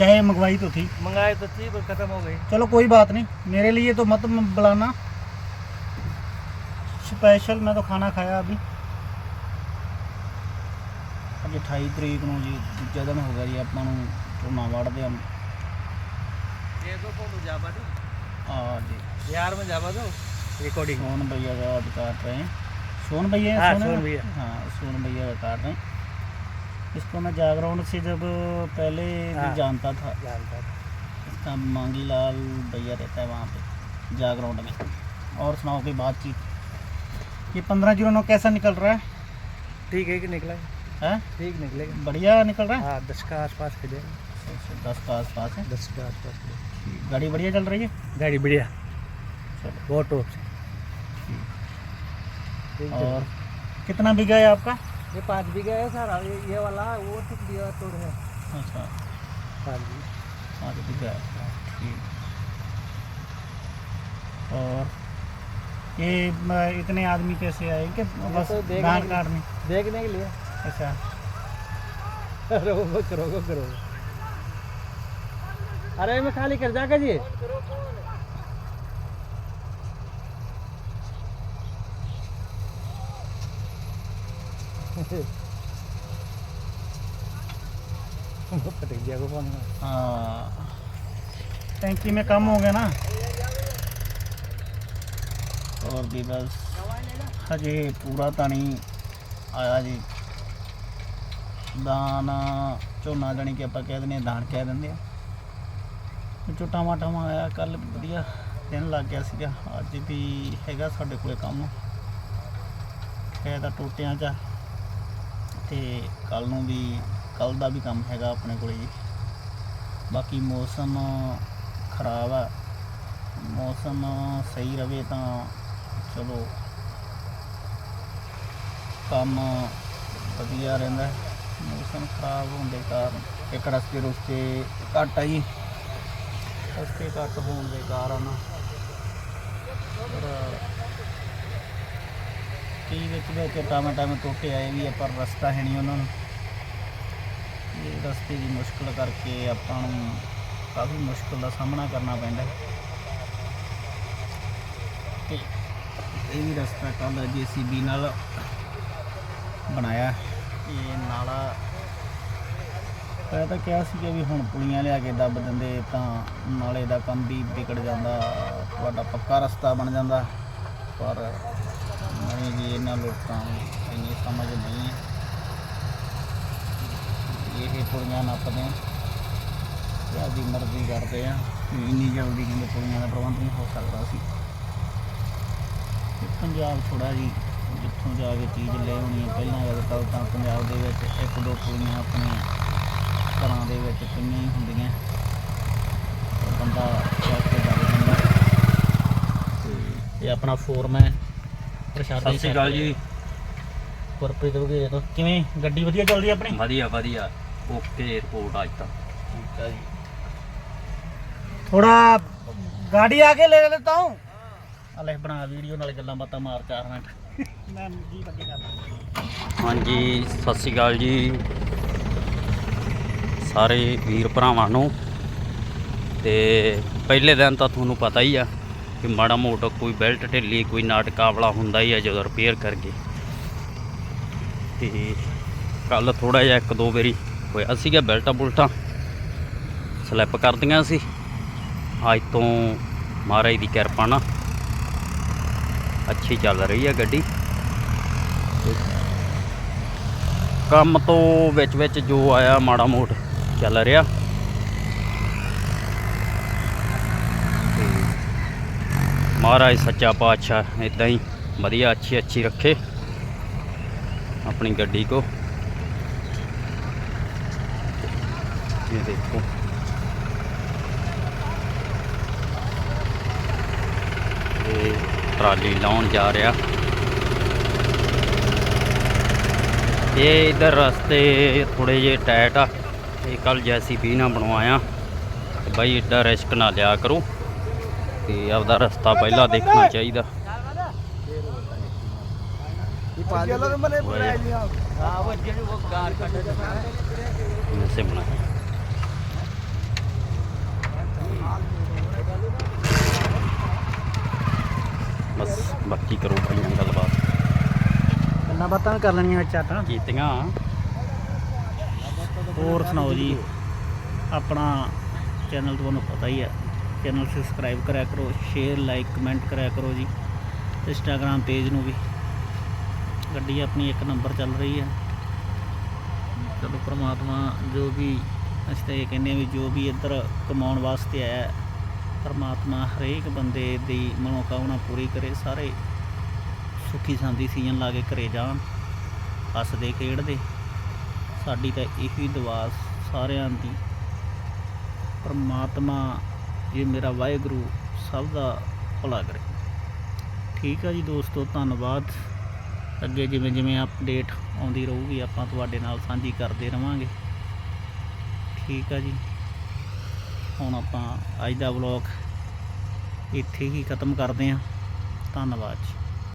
चाय मंगवाई तो थी मंगाए तो थी पर खत्म हो गई चलो कोई बात नहीं मेरे लिए तो मत म- बुलाना ਸਪੈਸ਼ਲ ਮੈਂ ਤਾਂ ਖਾਣਾ ਖਾਇਆ ਅਭੀ ਅੱਜ 28 ਤਰੀਕ ਨੂੰ ਜੀ ਦੂਜਾ ਦਿਨ ਹੋ ਗਿਆ ਜੀ ਆਪਾਂ ਨੂੰ ਝੋਨਾ ਵੜਦੇ ਆ ये तो फोटो जाबा दो ਆ ਜੀ बिहार में जाबा दो रिकॉर्डिंग सोन भैया का आज काट रहे हैं सोन भैया हाँ, सोन सोन भैया। हाँ सोन भैया का काट रहे हैं इसको मैं जागरण से जब पहले हाँ। जानता था। जानता था। इसका मांगी लाल भैया रहता है वहाँ पे जागरण में। और सुनाओ कोई बातचीत। ये पंद्रह ज़ीरो नौ कैसा निकल रहा है? ठीक है कि निकला हैं? ठीक निकलेगा। बढ़िया निकल रहा है? हाँ दस का आसपास के जाएगा। अच्छा, दस का आसपास है? दस के आसपास के गाड़ी बढ़िया चल रही है? गाड़ी बढ़िया। चलो। बहुत टॉप से। और कितना बीघा है आपका? ये पाँच बीघा है सर ये ये वाला वो ठीक दिया तोड़ है। अच्छा। पाँच बीघा। पाँच बीघा है ठीक। और ये इतने आदमी कैसे आए कि बस तो देखने धान। काटने? देखने के लिए। अच्छा। रोको करो करो अरे मैं खाली कर जाकर जी। पटक दिया को फोन में हाँ टैंकी में कम हो गया ना और भी बस ਹਜੇ ਪੂਰਾ ਤਾਂ ਨਹੀਂ ਆਇਆ ਜੀ ਦਾਣਾ ਝੋਨਾ ਜਾਣੀ ਕਿ ਆਪਾਂ ਕਹਿ ਦਿੰਦੇ ਹਾਂ ਦਾਣ ਕਹਿ ਦਿੰਦੇ ਆ ਛੋਟਾ ਮਾਟਾ ਆਇਆ ਕੱਲ ਵਧੀਆ ਦਿਨ ਲੱਗ ਗਿਆ ਸੀਗਾ ਅੱਜ ਵੀ ਹੈਗਾ ਸਾਡੇ ਕੋਲੇ ਕੰਮ ਹੈ ਤਾਂ ਟੋਟਿਆਂ 'ਚ ਆ। ਤੇ ਕੱਲ ਨੂੰ ਵੀ ਕੱਲ ਦਾ ਵੀ ਕੰਮ ਹੈਗਾ ਆਪਣੇ ਕੋਲੇ ਜੀ। ਬਾਕੀ ਮੌਸਮ ਖਰਾਬ ਆ। ਮੌਸਮ ਸਹੀ ਰਵੇ ਤਾਂ ਚਲੋ। ਕੰਮ ਵਧੀਆ ਰਹਿੰਦਾ। ਮੌਸਮ ਖਰਾਬ ਹੋਣ ਦੇ ਕਾਰਨ ਇੱਕ ਰਸਤੇ ਰੁਸਤੇ ਘੱਟ ਆ ਜੀ। ਰਸਤੇ ਘੱਟ ਹੋਣ ਦੇ ਕਾਰਨ ਪਰ ਕਈ ਵਿੱਚ ਵਿੱਚ ਟਾਵੇਂ ਟਾਵੇਂ ਟੋਟੇ ਆਏ ਵੀ ਆ, ਪਰ ਰਸਤਾ ਹੈ ਨਹੀਂ ਉਹਨਾਂ ਨੂੰ। ਇਹ ਰਸਤੇ ਦੀ ਮੁਸ਼ਕਲ ਕਰਕੇ ਆਪਾਂ ਨੂੰ ਕਾਫੀ ਮੁਸ਼ਕਲ ਦਾ ਸਾਹਮਣਾ ਕਰਨਾ ਪੈਂਦਾ ਹੈ। ਤੇ ਇਹ ਵੀ ਰਸਤਾ ਕੱਲ ਜੀਸੀਬੀ ਨਾਲ ਬਣਾਇਆ। ਇਹ ਨਾਲਾ ਮੈਂ ਤਾਂ ਕਿਹਾ ਸੀ ਕਿ ਵੀ ਹੁਣ ਪੁਲੀਆਂ ਲਿਆ ਕੇ ਦੱਬ ਦਿੰਦੇ ਤਾਂ ਨਾਲੇ ਦਾ ਕੰਮ ਵੀ ਵਿਗੜ ਜਾਂਦਾ, ਤੁਹਾਡਾ ਪੱਕਾ ਰਸਤਾ ਬਣ ਜਾਂਦਾ। ਪਰ ਨਹੀਂ ਜੀ, ਇਹਨਾਂ ਲੋਕਾਂ ਨੂੰ ਇੰਨੀ ਸਮਝ ਨਹੀਂ ਹੈ। ਇਹ ਕੁੜੀਆਂ ਨੱਪਦੇ ਆ। ਤੇ ਮਰਜ਼ੀ ਕਰਦੇ ਆ। ਇੰਨੀ ਜਲਦੀ ਕਹਿੰਦੇ ਕੁੜੀਆਂ ਦਾ ਪ੍ਰਬੰਧ ਨਹੀਂ ਹੋ ਸਕਦਾ ਸੀ। ਪੰਜਾਬ ਥੋੜਾ ਜੀ ਜਿੱਥੋਂ ਜਾ ਕੇ ਚੀਜ਼ ਲੈ ਆਉਣੀ ਹੈ ਪਹਿਲਾਂ ਗੱਲ ਤਾਂ ਤਾਂ ਪੰਜਾਬ ਦੇ ਵਿੱਚ ਇੱਕ ਦੋ ਕੁੜੀਆਂ ਆਪਣੇ ਘਰਾਂ ਦੇ ਵਿੱਚ ਕਿੰਨੀਆਂ ਹੀ ਹੁੰਦੀਆਂ। ਬੰਦਾ ਜਾ ਕੇ ਦੱਬ ਦਿੰਦਾ ਤੇ ਇਹ ਆਪਣਾ ਫੋਰਮ ਹੈ। ਸਤਿ ਸ਼੍ਰੀ ਅਕਾਲ ਜੀ। ਗੁਰਪ੍ਰੀਤ ਵਗੇਰੇ ਤੋਂ ਕਿਵੇਂ? ਗੱਡੀ ਵਧੀਆ ਚੱਲਦੀ ਆਪਣੀ? ਵਧੀਆ ਵਧੀਆ। ਓਕੇ ਰਿਪੋਰਟ ਅੱਜ ਤਾਂ। ਠੀਕ ਆ ਜੀ। ਥੋੜਾ ਗਾੜੀ ਆ ਕੇ ਲੈ ਲੈਤਾ ਹੂੰ ਅਲੇ ਬਣਾ ਵੀਡੀਓ ਨਾਲ ਗੱਲਾਂ ਬਾਤਾਂ ਮਾਰ 4 ਮਿੰਟ। ਮੈਂ ਜੀ ਬੱਗੇ ਕਰਦਾ। ਹਾਂਜੀ ਸਤਿ ਸ਼੍ਰੀ ਅਕਾਲ ਜੀ। ਸਾਰੇ ਵੀਰ ਭਰਾਵਾਂ ਨੂੰ। ਤੇ ਪਹਿਲੇ ਦਿਨ ਤਾਂ ਤੁਹਾਨੂੰ ਪਤਾ ਹੀ ਆ ਕਿ ਮਾੜਾ ਮੋਟਾ ਕੋਈ ਬੈਲਟ ਢਿੱਲੀ, ਕੋਈ ਨਾਟਕਾਵਲਾ ਹੁੰਦਾ ਹੀ ਹੈ ਜਦੋਂ ਰਿਪੇਅਰ ਕਰਕੇ। ਤੇ ਕੱਲ ਥੋੜਾ ਜਿਹਾ ਇੱਕ ਦੋ ਵਾਰੀ ਹੋਇਆ ਸੀਗਾ ਬੈਲਟਾਂ ਬੁਲਟਾਂ ਸਲਿੱਪ ਕਰਦੀਆਂ ਸੀ। ਅੱਜ ਤੋਂ ਮਹਾਰਾਜ ਦੀ ਕਿਰਪਾ ਨਾਲ ਅੱਛੀ ਚੱਲ ਰਹੀ ਹੈ ਗੱਡੀ। ਕੰਮ ਤੋਂ ਵਿੱਚ ਵਿੱਚ ਜੋ ਆਇਆ ਮਾੜਾ ਮੋਟ ਚੱਲ ਰਿਹਾ। ਮਹਾਰਾਜ ਸੱਚਾ ਪਾਤਸ਼ਾਹ ਇਦਾਂ ਹੀ ਵਧੀਆ ਅੱਛੀ ਅੱਛੀ ਰੱਖੇ ਆਪਣੀ ਗੱਡੀ ਕੋ ਇਹ ਦੇਖੋ ਇਹ ਟਰਾਲੀ ਲਾਉਣ ਜਾ ਰਿਹਾ ਇਹ ਇਧਰ ਰਸਤੇ ਥੋੜੇ ਜਿਹੇ ਟਾਈਟ ਆ ਇਹ ਕੱਲ ਜੈਸੀਬੀ ਨਾਲ ਬਣਵਾਇਆ ਤੇ ਬਾਈ ਏਡਾ ਰਿਸਕ ਨਾ ਲਿਆ ਕਰੋ ਤੇ ਆਪਦਾ ਰਸਤਾ ਪਹਿਲਾਂ ਦੇਖਣਾ ਚਾਹੀਦਾ। ਸਿਮਣਾ ਬਸ ਬਾਕੀ ਕਰੋ ਭਾਈ ਨਾਲ ਗੱਲਬਾਤ। ਗੱਲਾਂ ਬਾਤਾਂ ਕਰ ਲੈਣੀਆਂ ਵਿੱਚ ਆਪਾਂ ਕੀਤੀਆਂ। ਹੋਰ ਸੁਣਾਓ ਜੀ ਆਪਣਾ ਚੈਨਲ ਤੁਹਾਨੂੰ ਪਤਾ ਹੀ ਹੈ। ਚੈਨਲ ਸਬਸਕ੍ਰਾਈਬ ਕਰਿਆ ਕਰੋ ਸ਼ੇਅਰ ਲਾਈਕ ਕਮੈਂਟ ਕਰਿਆ ਕਰੋ ਜੀ। ਇੰਸਟਾਗ੍ਰam ਪੇਜ ਨੂੰ ਵੀ। ਗੱਡੀ ਆਪਣੀ ਇੱਕ ਨੰਬਰ ਚੱਲ ਰਹੀ ਹੈ। ਚਲੋ ਪ੍ਰਮਾਤਮਾ ਜੋ ਵੀ ਅਸੀਂ ਤਾਂ ਇਹ ਕਹਿੰਦੇ ਹਾਂ ਵੀ ਜੋ ਵੀ ਇੱਧਰ ਕਮਾਉਣ ਵਾਸਤੇ ਆਇਆ ਹੈ, ਪ੍ਰਮਾਤਮਾ ਹਰੇਕ ਬੰਦੇ ਦੀ ਮਨੋਕਾਮਨਾ ਪੂਰੀ ਕਰੇ ਸਾਰੇ ਸੁਖੀ ਸਾਂਦੀ ਸੀਜ਼ਨ ਲਾ ਕੇ ਘਰੇ ਜਾਣ ਹੱਸਦੇ ਖੇਡਦੇ। ਸਾਡੀ ਤਾਂ ਇਹੀ ਦੁਆ ਸਾਰਿਆਂ ਦੀ। ਪਰਮਾਤਮਾ ਇਹ ਮੇਰਾ ਵਾਹਿਗੁਰੂ ਸਭ ਦਾ ਭਲਾ ਕਰੇ। ਠੀਕ ਆ ਜੀ ਦੋਸਤੋ, ਧੰਨਵਾਦ। ਅੱਗੇ ਜਿਵੇਂ ਜਿਵੇਂ ਅਪਡੇਟ ਆਉਂਦੀ ਰਹੂਗੀ, ਆਪਾਂ ਤੁਹਾਡੇ ਨਾਲ ਸਾਂਝੀ ਕਰਦੇ ਰਵਾਂਗੇ। ਠੀਕ ਆ ਜੀ। ਹੁਣ ਆਪਾਂ ਅੱਜ ਦਾ ਵਲੌਗ ਇੱਥੇ ਹੀ ਖਤਮ ਕਰਦੇ ਹਾਂ। ਧੰਨਵਾਦ ਜੀ।